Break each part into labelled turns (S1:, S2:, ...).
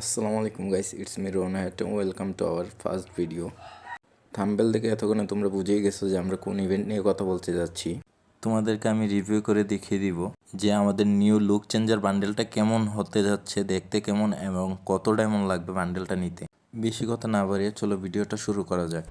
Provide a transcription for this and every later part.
S1: আসসালামু আলাইকুম guys it's me Rona hat welcome to our first video thumbnail দেখে এতক্ষণে তোমরা বুঝেই গেছো যে আমরা কোন ইভেন্ট নিয়ে কথা বলতে যাচ্ছি। তোমাদেরকে আমি রিভিউ করে দেখিয়ে দিব যে আমাদের নিউ লুক চেঞ্জার বান্ডেলটা কেমন হতে যাচ্ছে, দেখতে কেমন এবং কত এমন লাগবে বান্ডেলটা নিতে। বেশি কথা না বাড়িয়ে চলো ভিডিওটা শুরু করা যাক।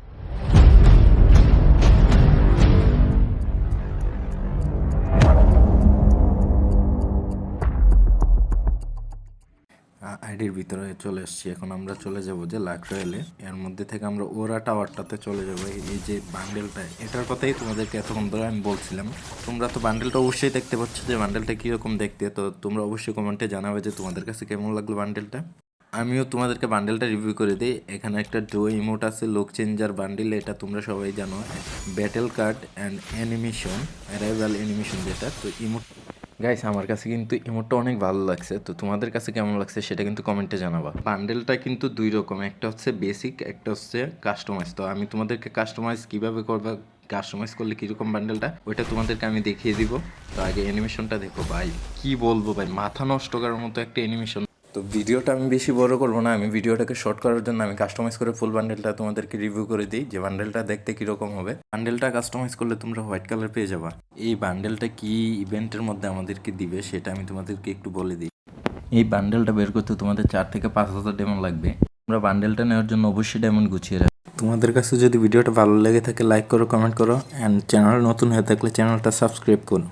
S1: আইডির ভিতরে চলে এসেছি। এখন আমরা চলে যাব যে লাক রয়েলে এর মধ্যে থেকে আমরা ওরা টাওয়ারটাতে চলে যাব। এই- যে বান্ডেলটা এটার কথাই তোমাদেরকে এতক্ষণ ধরে আমি বলছিলাম। তোমরা তো বান্ডেলটা অবশ্যই দেখতে পাচ্ছ যে বান্ডেলটা কীরকম দেখতে। তো তোমরা অবশ্যই কমেন্টে জানাবে যে তোমাদের কাছে কেমন লাগল বান্ডেলটা আমিও তোমাদেরকে বান্ডেলটা রিভিউ করে দিই। এখানে একটা ডো ইমোট আছে লোক চেঞ্জার বান্ডেল এটা তোমরা সবাই জানো। Battle card and animation arrival animation যেটা। তো ইমোট গাইস আমার কাছে কিন্তু ইমোটটা অনেক ভালো লাগছে, তো তোমাদের কাছে কেমন লাগছে সেটা কিন্তু কমেন্টে জানাবা। বান্ডেলটা কিন্তু দুই রকম, একটা হচ্ছে বেসিক একটা হচ্ছে কাস্টমাইজ তো আমি তোমাদেরকে কাস্টমাইজ কীভাবে করবা কাস্টমাইজ করলে কীরকম বান্ডেলটা ওইটা তোমাদেরকে আমি দেখিয়ে দিব। তো আগে অ্যানিমেশনটা দেখো, ভাই, কি বলব ভাই, মাথা নষ্ট করার মতো একটা অ্যানিমেশন তো ভিডিওটা আমি বেশি বড় করব না, আমি ভিডিওটাকে শর্ট করার জন্য আমি কাস্টমাইজ করে ফুল বান্ডেলটা তোমাদেরকে রিভিউ করে দিই, যে বান্ডেলটা দেখতে কীরকম হবে। বান্ডেলটা কাস্টমাইজ করলে তোমরা হোয়াইট কালার পেয়ে যাবা। এই বান্ডেলটা কি ইভেন্টের মধ্যে আমাদেরকে দিবে সেটা আমি তোমাদেরকে একটু বলে দিই। এই বান্ডেলটা বের করতে তোমাদের চার থেকে পাঁচ হাজার ডায়মন্ড লাগবে। তোমরা বান্ডেলটা নেওয়ার জন্য অবশ্যই ডায়মন্ড গুছিয়ে রাখো। তোমাদের কাছে যদি ভিডিওটা ভালো লেগে থাকে লাইক করো কমেন্ট করো অ্যান্ড চ্যানেল নতুন হয়ে থাকলে চ্যানেলটা সাবস্ক্রাইব করো।